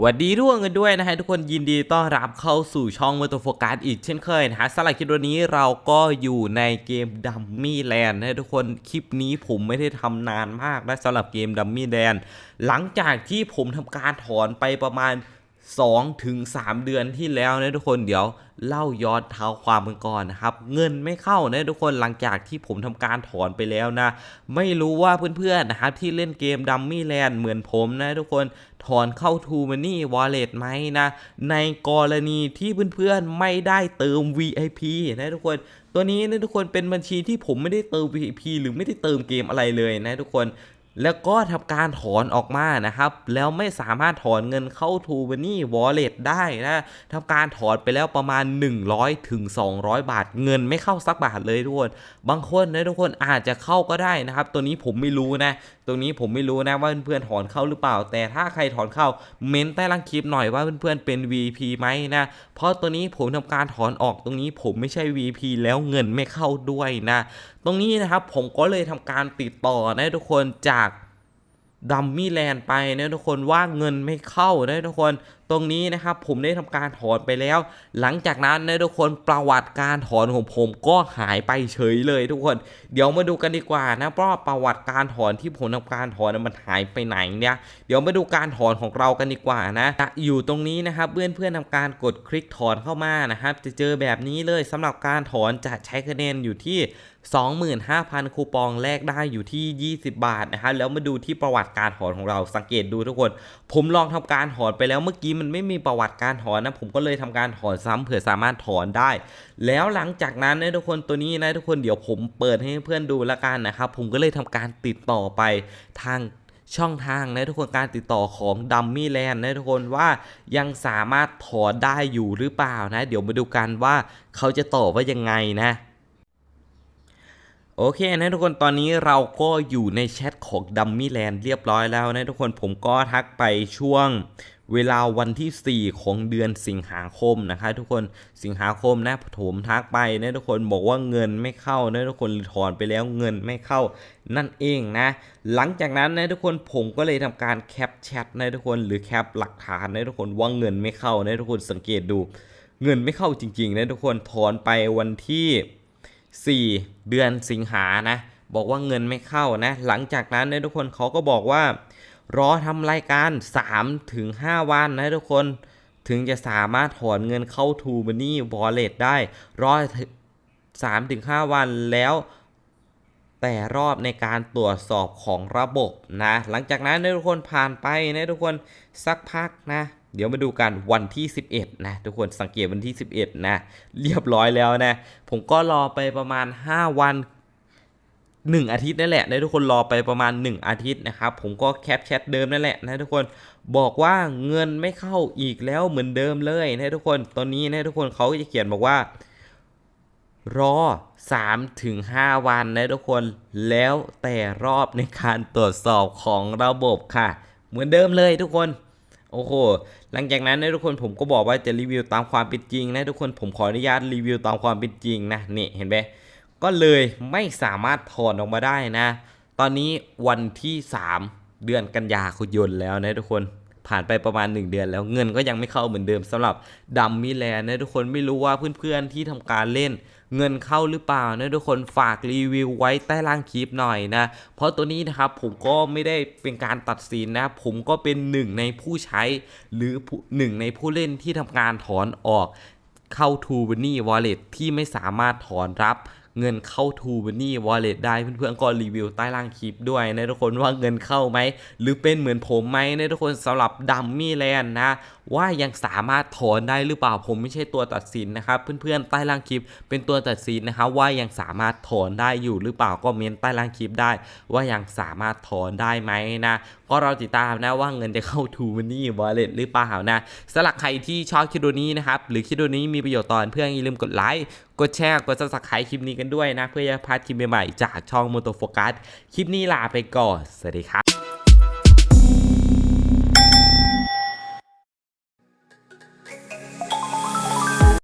หวัสดีร่วงกันด้วยนะฮะทุกคนยินดีต้อนรับเข้าสู่ช่องม o ต o โฟกัสอีกเช่นเคยนะฮะสำหรับคลิปวันนี้เราก็อยู่ในเกมดัมมี่แลนด์นะทุกคนคลิปนี้ผมไม่ได้ทำนานมากนะสำหรับเกมดัมมี่แลนด์หลังจากที่ผมทำการถอนไปประมาณ 2ถึง3เดือนที่แล้วนะทุกคนเดี๋ยวเล่าย้อนเท้าความกันก่อนนะครับ เงินไม่เข้านะทุกคนหลังจากที่ผมทำการถอนไปแล้วนะ ไม่รู้ว่าเพื่อนๆนะครับที่เล่นเกมดัมมี่แลนด์เหมือนผมนะทุกคนถอนเข้า t ูมันนี่วอลเล็ตไหมนะ ในกรณีที่เพื่อนๆไม่ได้เติม VIP นะทุกคนตัวนี้นะทุกคนเป็นบัญชีที่ผมไม่ได้เติม VIP หรือไม่ได้เติมเกมอะไรเลยนะทุกคน แล้วก็ทำการถอนออกมานะครับ แล้วไม่สามารถถอนเงินเข้า t ู m ันนี่วอลเล็ตได้นะทำการถอนไปแล้วประมาณ 100ถึง200 บาท เงินไม่เข้าสักบาทเลยทุกคน บางคนนะทุกคนอาจจะเข้าก็ได้นะครับ ตัวนี้ผมไม่รู้นะตรงนี้ผมไม่รู้นะว่าเพื่อนๆถอนเข้าหรือเปล่า แต่ถ้าใครถอนเข้าเม้นใต้ล่างคลิปหน่อยว่าเพื่อนๆเป็น VP ไหมนะ เพราะตัวนี้ผมทำการถอนออกตรงนี้ผมไม่ใช่ VP แล้วเงินไม่เข้าด้วยนะ ตรงนี้นะครับผมก็เลยทำการติดต่อนะทุกคนจาก ดัมมี่แลนด์ไปนะทุกคนว่าเงินไม่เข้านะทุกคนตรงนี้นะครับผมได้ทำการถอนไปแล้ว หลังจากนั้นนะทุกคนประวัติการถอนของผมก็หายไปเฉยเลยทุกคน เดี๋ยวมาดูกันดีกว่านะเพราะประวัติการถอนที่ผมทำการถอนมันหายไปไหนเนี่ยเดี๋ยวมาดูการถอนของเรากันดีกว่านะจะอยู่ตรงนี้นะครับเพื่อนเพื่อนทำการกดคลิกถอนเข้ามานะครับ จะเจอแบบนี้เลยสำหรับการถอนจะใช้คะแนนอยู่ที่25,000 คูปองแลกได้อยู่ที่ 20 บาทนะฮะแล้วมาดูที่ประวัติการถอนของเราสังเกตดูทุกคน ผมลองทำการถอนไปแล้วเมื่อกี้มันไม่มีประวัติการถอนนะผมก็เลยทำการถอนซ้ำเผื่อสามารถถอนได้ แล้วหลังจากนั้นนะทุกคนตัวนี้นะทุกคนเดี๋ยวผมเปิดให้เพื่อนดูละกันนะครับผมก็เลยทำการติดต่อไปทางช่องทางนะทุกคนการติดต่อของดัมมี่แลนด์นะทุกคนว่ายังสามารถถอนได้อยู่หรือเปล่านะ เดี๋ยวมาดูกันว่าเขาจะตอบว่ายังไงนะ โอเคนะทุกคนตอนนี้เราก็อยู่ในแชทของดัมมี่แลนด์เรียบร้อยแล้วนะทุกคนผมก็ทักไปช่วงเวลาวันที่ 4 ของเดือนสิงหาคมนะครับทุกคนสิงหาคมนะผมทักไปนะทุกคนบอกว่าเงินไม่เข้านะทุกคนถอนไปแล้วเงินไม่เข้านั่นเองนะ หลังจากนั้นนะทุกคนผมก็เลยทำการแคปแชทนะทุกคนหรือแคปหลักฐานนะทุกคนว่าเงินไม่เข้านะทุกคนสังเกตดู เงินไม่เข้าจริงๆนะทุกคนถอนไปวันที่ 4 เดือนสิงหานะ บอกว่าเงินไม่เข้านะ หลังจากนั้นเนี่ยทุกคนเขาก็บอกว่า รอทำรายการ 3 ถึง 5 วันนะทุกคนถึงจะสามารถถอนเงินเข้า t ูบันนี่วอลเล็ตได้รอ3ถึง5วันแล้ว แต่รอบในการตรวจสอบของระบบนะ หลังจากนั้นเนยทุกคนผ่านไปนะทุกคนสักพักนะ เดี๋ยวมาดูกันวันที่ 11 นะทุกคนสังเกตวันที่ 11 นะ เรียบร้อยแล้วนะ ผมก็รอไปประมาณ 5 วัน 1 อาทิตย์นั่นแหละนะทุกคนรอไปประมาณ 1 อาทิตย์นะครับ ผมก็แคปแชทเดิมนั่นแหละนะทุกคนบอกว่าเงินไม่เข้าอีกแล้วเหมือนเดิมเลยนะทุกคนตอนนี้นะทุกคนเขาจะเขียนบอกว่ารอ3ถึง5วันนะทุกคนแล้วแต่รอบในการตรวจสอบของระบบค่ะ เหมือนเดิมเลยทุกคน โอ้โห หลังจากนั้นนะทุกคนผมก็บอกว่าจะรีวิวตามความเป็นจริงนะทุกคนผมขออนุญาตรีวิวตามความเป็นจริงนะนี่เห็นไหมก็เลยไม่สามารถถอนออกมาได้นะ ตอนนี้วันที่ 3 เดือนกันยายนแล้วนะทุกคน ผ่านไปประมาณ 1 เดือน แล้วเงินก็ยังไม่เข้าเหมือนเดิมสำหรับดัมมี่แลนด์นะทุกคนไม่รู้ว่าเพื่อนๆที่ทำการเล่นเงินเข้าหรือเปล่านะทุกคนฝากรีวิวไว้ใต้ล่างคลิปหน่อยนะ เพราะตัวนี้นะครับผมก็ไม่ได้เป็นการตัดสินนะ ผมก็เป็นหนึ่งในผู้ใช้ หรือหนึ่งในผู้เล่นที่ทำการถอนออกเข้า t ูบันนี่วอลเล็ตที่ไม่สามารถถอนรับ เงินเข้า t ูบันนี่วอลเล็ตได้เพื่อนๆก็รีวิวใต้ล่างคลิปด้วยนะทุกคนว่าเงินเข้าไหม หรือเป็นเหมือนผมไหมนะทุกคนสำหรับดัมมี่แลนนะว่ายังสามารถถอนได้หรือเปล่าผมไม่ใช่ตัวตัดสินนะครับ เพื่อนๆใต้ล่างคลิปเป็นตัวตัดสินนะครับว่ายังสามารถถอนได้อยู่หรือเปล่าก็เมนใต้ล่างคลิปได้ ว่ายังสามารถถอนได้ไหมนะก็เราติดตามนะว่าเงินจะเข้า t ูมันนี่วอลเล็ตหรือเปล่านะสำหรับใครที่ชอบคลิปวิดีโอนี้นะครับ หรือคลิปวิดีโอนี้มีประโยชน์ตอนเพื่อนอย่าลืมกดไลค์กดแชร์กด subscribe คลิปนี้กันด้วยนะ เพื่อจะพลาดคลิปใหม่ๆจากช่องม o โตโฟกัสคลิปนี้ลาไปก่อน สวัสดีครับ